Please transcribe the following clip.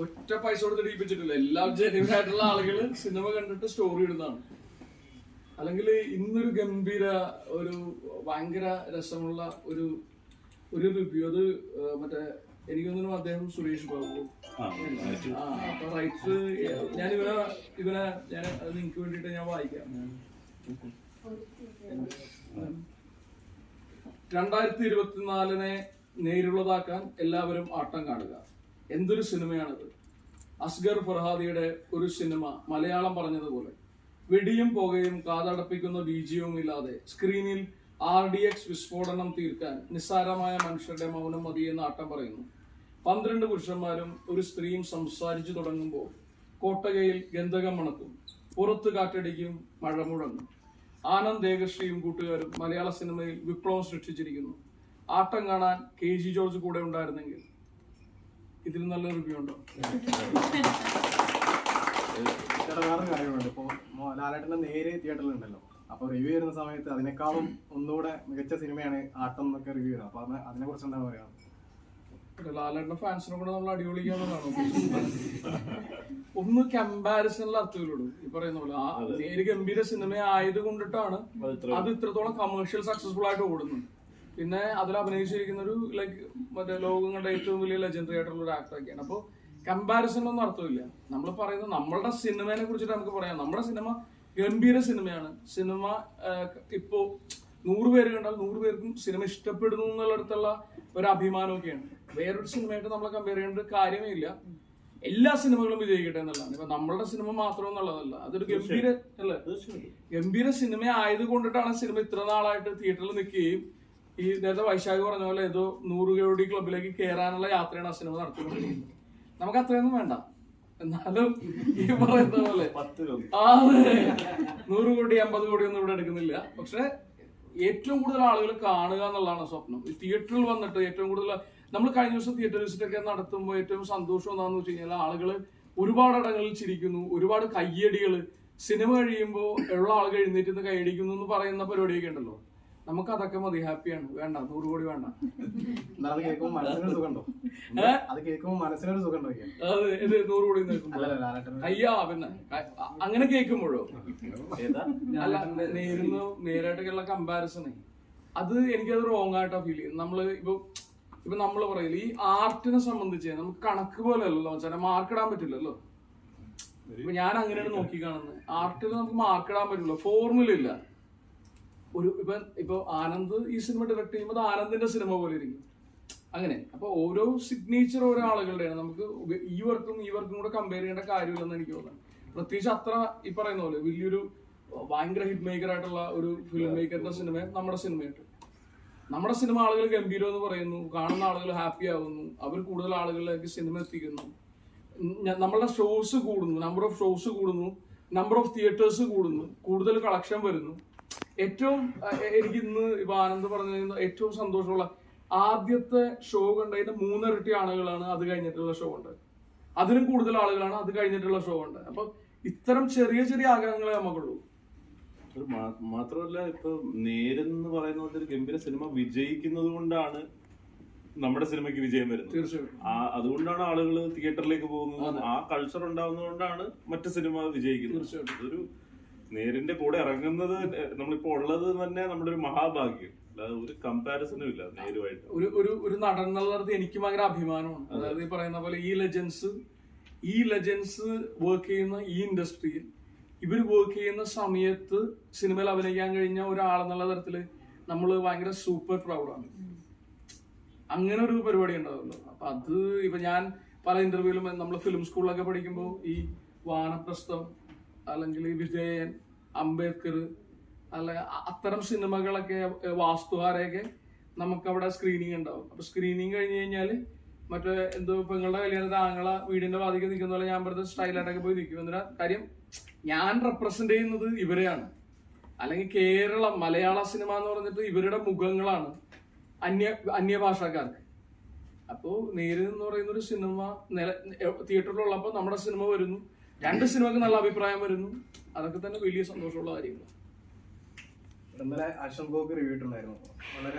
ഒറ്റ പൈസ കൊടുത്ത് ഇടിപ്പിച്ചിട്ടില്ല എല്ലാം ജെന്യൂൻ ആയിട്ടുള്ള ആളുകൾ സിനിമ കണ്ടിട്ട് സ്റ്റോറി ഇടുന്നതാണ്. അല്ലെങ്കിൽ ഇന്നൊരു ഗംഭീര ഒരു ഭയങ്കര രസമുള്ള ഒരു ഒരു റിവ്യൂ അത് മറ്റേ എനിക്ക് തോന്നുന്നു അദ്ദേഹം സുരേഷ് ബാബു. അപ്പൊ റൈറ്റ്സ് ഞാൻ ഇവനെ ഇവനെ ഞാൻ അത് നിങ്ങക്ക് വേണ്ടിട്ട് ഞാൻ വായിക്കാം. രണ്ടായിരത്തി ഇരുപത്തിനാലിനെ നേരിട്ടുള്ളതാക്കാൻ എല്ലാവരും ആട്ടം കാണുക. എന്തൊരു സിനിമയാണിത്? അസ്ഗർ ഫർഹാദിയുടെ ഒരു സിനിമ മലയാളം പറഞ്ഞതുപോലെ. വെടിയും പുകയും കാതടപ്പിക്കുന്ന ബീജിയവും ഇല്ലാതെ സ്ക്രീനിൽ ആർ ഡി എക്സ് വിസ്ഫോടനം തീർക്കാൻ നിസ്സാരമായ മനുഷ്യരുടെ മൗനം മതി മതിയെന്ന് ആട്ടം പറയുന്നു. പന്ത്രണ്ട് പുരുഷന്മാരും ഒരു സ്ത്രീയും സംസാരിച്ചു തുടങ്ങുമ്പോൾ കോട്ടകയിൽ ഗന്ധകം മണക്കും പുറത്ത് കാറ്റടിക്കും മഴ മുഴങ്ങും. ആനന്ദ് ഏകശ്രീയും കൂട്ടുകാരും മലയാള സിനിമയിൽ വിപ്ലവം സൃഷ്ടിച്ചിരിക്കുന്നു. ആട്ടം കാണാൻ കെ ജി ജോർജ് കൂടെ ഉണ്ടായിരുന്നെങ്കിൽ ഇതിൽ നല്ല റിവ്യൂ ഉണ്ടോ? ചേട്ടാ വേറെ കാര്യമുണ്ട്. ഇപ്പൊ ലാലേട്ടന്റെ നേരെ തിയേറ്ററിൽ ഉണ്ടല്ലോ. അപ്പൊ റിവ്യൂ വരുന്ന സമയത്ത് അതിനേക്കാളും ഒന്നുകൂടെ മികച്ച സിനിമയാണ് ആട്ടം എന്നൊക്കെ റിവ്യൂ ചെയ്യുന്നത് അപ്പൊ അതിനെ കുറിച്ച് എന്താണ് പറയാ ലാലേട്ടന്റെ ഫാൻസിനെ കൂടെ നമ്മൾ അടിപൊളിക്കാവുന്നതാണോ ഒന്ന് കമ്പാരിസണിൽ അർത്ഥത്തിലുള്ളൂ ഈ പറയുന്ന പോലെ ആ നേര് ഗംഭീര സിനിമ ആയത് കൊണ്ടിട്ടാണ് അത് ഇത്രത്തോളം കമേഴ്ഷ്യൽ സക്സസ്ഫുൾ ആയിട്ട് ഓടുന്നു പിന്നെ അതിൽ അഭിനയിച്ചിരിക്കുന്ന ഒരു ലൈക്ക് മറ്റേ ലോകങ്ങളുടെ ഏറ്റവും വലിയ ലെജൻഡറി ആയിട്ടുള്ള ഒരു ആക്ടറൊക്കെയാണ് അപ്പോൾ ഒന്നും അർത്ഥമില്ല നമ്മൾ പറയുന്നത് നമ്മളുടെ സിനിമയെ കുറിച്ചിട്ട് നമുക്ക് പറയാം. നമ്മുടെ സിനിമ ഗംഭീര സിനിമയാണ് സിനിമ ഇപ്പോൾ ഇപ്പോ നൂറ് പേര് കണ്ടാൽ നൂറ് പേർക്കും സിനിമ ഇഷ്ടപ്പെടുന്നു എന്നുള്ളിടത്തുള്ള ഒരു അഭിമാനമൊക്കെയാണ്. വേറൊരു സിനിമയായിട്ട് നമ്മളെ കമ്പയർ ചെയ്യേണ്ട കാര്യമേ ഇല്ല. എല്ലാ സിനിമകളും വിജയിക്കട്ടെ എന്നുള്ളതാണ്. ഇപ്പൊ നമ്മളുടെ സിനിമ മാത്രം എന്നുള്ളതല്ല. അതൊരു ഗംഭീര അല്ലേ? ഗംഭീര സിനിമ ആയത് കൊണ്ടിട്ടാണ് സിനിമ ഇത്ര നാളായിട്ട് തിയേറ്ററിൽ നിൽക്കുകയും ഈ നേരത്തെ വൈശാഖ് പറഞ്ഞ പോലെ ഏതോ നൂറ് കോടി ക്ലബിലേക്ക് കയറാനുള്ള യാത്രയാണ് ആ സിനിമ നടത്തിക്കൊണ്ടിരിക്കുന്നത്. നമുക്ക് അത്രയൊന്നും വേണ്ട. എന്നാലും ഈ പറയുന്ന പോലെ. നൂറ് കോടി അമ്പത് കോടി ഒന്നും ഇവിടെ എടുക്കുന്നില്ല. പക്ഷെ ഏറ്റവും കൂടുതൽ ആളുകൾ കാണുക എന്നുള്ളതാണ് സ്വപ്നം. ഈ തിയേറ്ററിൽ വന്നിട്ട് ഏറ്റവും കൂടുതൽ നമ്മൾ കഴിഞ്ഞ ദിവസം തിയേറ്റർ വിസിറ്റ് ഒക്കെ നടത്തുമ്പോൾ ഏറ്റവും സന്തോഷം എന്താണെന്ന് വെച്ച് കഴിഞ്ഞാൽ ആളുകൾ ഒരുപാട് ഇടങ്ങളിൽ ചിരിക്കുന്നു ഒരുപാട് കയ്യടികൾ സിനിമ കഴിയുമ്പോൾ ഉള്ള ആളുകൾ എഴുന്നേറ്റ് നിന്ന് കൈയടിക്കുന്നു എന്ന് പറയുന്ന പരിപാടിയൊക്കെ ഉണ്ടല്ലോ. നമുക്ക് അതൊക്കെ മതി ഹാപ്പിയാണ് വേണ്ട നൂറ് കോടി വേണ്ട. അത് കേൾക്കുമ്പോൾ മനസ്സിനൊരു സുഖമുണ്ടോ? അത് കേൾക്കുമ്പോൾ മനസ്സിനൊരു സുഖമുണ്ടോ ഇത് നൂറ് കോടി അയ്യാ പിന്നെ. അങ്ങനെ കേൾക്കുമ്പോഴോ? നേരുന്നു അല്ല നേരുന്ന നേരായിട്ടൊക്കെയുള്ള കമ്പാരിസൺ അത് എനിക്കത് റോങ് ആയിട്ടാ ഫീൽ ചെയ്യുന്നത്. നമ്മൾ ഇപ്പൊ ഇപ്പൊ നമ്മൾ പറയില്ല ഈ ആർട്ടിനെ സംബന്ധിച്ച് നമുക്ക് കണക്ക് പോലെ അല്ലല്ലോ ചില മാർക്ക് ഇടാൻ പറ്റില്ലല്ലോ. ഇപ്പൊ ഞാൻ അങ്ങനെയാണ് നോക്കി കാണുന്നത് ആർട്ടിൽ നമുക്ക് മാർക്ക് ഇടാൻ പറ്റില്ല. ഫോർമുല ഇല്ല. ഒരു ഇപ്പൊ ഇപ്പൊ ആനന്ദ് ഈ സിനിമ ഡയറക്ട് ചെയ്യുമ്പോൾ ആനന്ദിന്റെ സിനിമ പോലെ ഇരിക്കും. അങ്ങനെ. അപ്പൊ ഓരോ സിഗ്നേച്ചർ ഓരോ ആളുകളുടെയാണ്. നമുക്ക് ഈ വർക്കും ഈ വർക്കും കൂടെ കമ്പയർ ചെയ്യേണ്ട കാര്യമില്ലെന്ന് എനിക്ക് തോന്നുന്നു. പ്രത്യേകിച്ച് അത്ര ഈ പറയുന്ന പോലെ വലിയൊരു ഭയങ്കര ഹിറ്റ് മേക്കർ ആയിട്ടുള്ള ഒരു ഫിലിം മേക്കറിന്റെ സിനിമ നമ്മുടെ സിനിമയായിട്ട് നമ്മുടെ സിനിമ ആളുകൾ ഗംഭീരം എന്ന് പറയുന്നു. കാണുന്ന ആളുകൾ ഹാപ്പി ആവുന്നു. അവർ കൂടുതൽ ആളുകളിലേക്ക് സിനിമ എത്തിക്കുന്നു. നമ്മളുടെ ഷോസ് കൂടുന്നു. നമ്പർ ഓഫ് ഷോസ് കൂടുന്നു. നമ്പർ ഓഫ് തിയേറ്റേഴ്സ് കൂടുന്നു. കൂടുതൽ കളക്ഷൻ വരുന്നു. ഏറ്റവും എനിക്ക് ഇന്ന് ഇപ്പൊ ആനന്ദ് പറഞ്ഞു കഴിഞ്ഞാൽ ഏറ്റവും സന്തോഷമുള്ള ആദ്യത്തെ ഷോ കണ്ടതിന്റെ മൂന്നിരട്ടി ആളുകളാണ് അത് കഴിഞ്ഞിട്ടുള്ള ഷോ ഉണ്ട് അതിലും കൂടുതൽ ആളുകളാണ് അത് കഴിഞ്ഞിട്ടുള്ള ഷോ ഉണ്ട് അപ്പൊ ഇത്തരം ചെറിയ ചെറിയ ആഗ്രഹങ്ങളെ നമുക്കുള്ളൂ. ഒരു മാത്രമല്ല ഇപ്പൊ നേരെന്ന് പറയുന്ന ഒരു ഗംഭീര സിനിമ വിജയിക്കുന്നത് കൊണ്ടാണ് നമ്മുടെ സിനിമയ്ക്ക് വിജയം വരുന്നത്. തീർച്ചയായിട്ടും. ആ അതുകൊണ്ടാണ് ആളുകൾ തിയേറ്ററിലേക്ക് പോകുന്നത് ആ കൾച്ചർ ഉണ്ടാവുന്നതുകൊണ്ടാണ് മറ്റു സിനിമ വിജയിക്കുന്നത്. തീർച്ചയായിട്ടും. നേരിന്റെ കൂടെ ഇറങ്ങുന്നത് നമ്മളിപ്പോ ഉള്ളത് തന്നെ നമ്മുടെ ഒരു മഹാഭാഗ്യം. അല്ലാതെ ഒരു കമ്പാരിസണും ഇല്ല നേരുമായിട്ട്. ഒരു ഒരു ഒരു നടൻ എന്നുള്ളത് എനിക്ക് ഭയങ്കര അഭിമാനമാണ്. അതായത് ഈ പറയുന്ന പോലെ ഈ ലെജൻസ് ഈ ലെജൻസ് വർക്ക് ചെയ്യുന്ന ഈ ഇൻഡസ്ട്രിയിൽ ഇവർ വർക്ക് ചെയ്യുന്ന സമയത്ത് സിനിമയിൽ അഭിനയിക്കാൻ കഴിഞ്ഞ ഒരാളെന്നുള്ള തരത്തിൽ നമ്മൾ ഭയങ്കര സൂപ്പർ പ്രൗഡാണ് അങ്ങനെ ഒരു പരിപാടി ഉണ്ടാവുമല്ലോ അപ്പൊ അത് ഇപ്പൊ ഞാൻ പല ഇന്റർവ്യൂവിലും നമ്മൾ ഫിലിം സ്കൂളിലൊക്കെ പഠിക്കുമ്പോൾ ഈ വാനപ്രസ്ഥം അല്ലെങ്കിൽ വിജയൻ അംബേദ്കർ അല്ല അത്തരം സിനിമകളൊക്കെ വാസ്തുഹാരയൊക്കെ നമുക്ക് അവിടെ സ്ക്രീനിങ് ഉണ്ടാവും. അപ്പൊ സ്ക്രീനിങ് കഴിഞ്ഞ് കഴിഞ്ഞാൽ മറ്റേ എന്തോ പെങ്ങളുടെ കല്യാണത്തിൽ ആങ്ങള വീടിന്റെ വാതിക്ക് നിൽക്കുന്ന പോലെ ഞാൻ പറഞ്ഞ സ്റ്റൈലായിട്ടൊക്കെ പോയി നിൽക്കും. എന്നാൽ കാര്യം ഞാൻ റെപ്രസെന്റ് ചെയ്യുന്നത് ഇവരെയാണ്. അല്ലെങ്കിൽ കേരളം മലയാള സിനിമ എന്ന് പറഞ്ഞിട്ട് ഇവരുടെ മുഖങ്ങളാണ് അന്യ അന്യഭാഷക്കാർക്ക്. അപ്പോ നേര് എന്ന് പറയുന്ന ഒരു സിനിമ നില തിയേറ്ററിലുള്ളപ്പോൾ നമ്മുടെ സിനിമ വരുന്നു. രണ്ട് സിനിമക്ക് നല്ല അഭിപ്രായം വരുന്നു. അതൊക്കെ തന്നെ വലിയ സന്തോഷമുള്ള കാര്യങ്ങളാണ്. ഇന്നലെ അശോക് റിവ്യൂ ഇട്ടുണ്ടായിരുന്നു. വളരെ